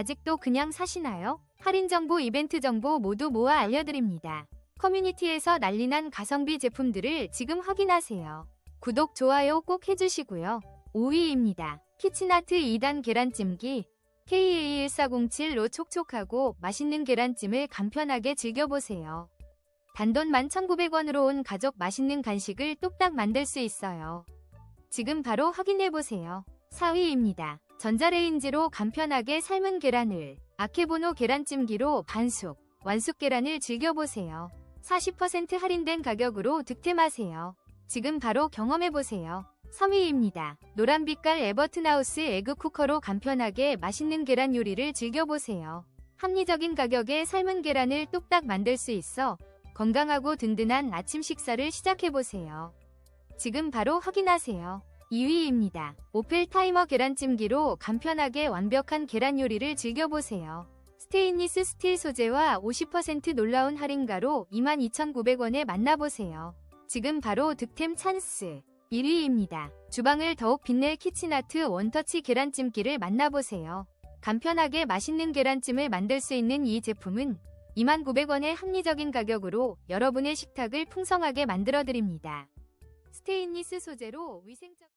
아직도 그냥 사시나요? 할인 정보, 이벤트 정보 모두 모아 알려드립니다. 커뮤니티에서 난리난 가성비 제품들을 지금 확인하세요. 구독, 좋아요 꼭 해주시고요. 5위입니다. 키친아트 2단 계란찜기 KA1407로 촉촉하고 맛있는 계란찜을 간편하게 즐겨보세요. 단돈 11,900원으로 온 가족 맛있는 간식을 뚝딱 만들 수 있어요. 지금 바로 확인해보세요. 4위입니다. 전자레인지로 간편하게 삶은 계란을 아케보노 계란찜기로 반숙, 완숙 계란을 즐겨보세요. 40% 할인된 가격으로 득템하세요. 지금 바로 경험해보세요. 3위입니다. 노란 빛깔 에버튼하우스 에그 쿠커로 간편하게 맛있는 계란 요리를 즐겨보세요. 합리적인 가격에 삶은 계란을 뚝딱 만들 수 있어 건강하고 든든한 아침 식사를 시작해보세요. 지금 바로 확인하세요. 2위입니다. 오펠 타이머 계란찜기로 간편하게 완벽한 계란 요리를 즐겨보세요. 스테인리스 스틸 소재와 50% 놀라운 할인가로 22,900원에 만나보세요. 지금 바로 득템 찬스. 1위입니다. 주방을 더욱 빛낼 키친아트 원터치 계란찜기를 만나보세요. 간편하게 맛있는 계란찜을 만들 수 있는 이 제품은 29,000원의 합리적인 가격으로 여러분의 식탁을 풍성하게 만들어드립니다. 스테인리스 소재로 위생적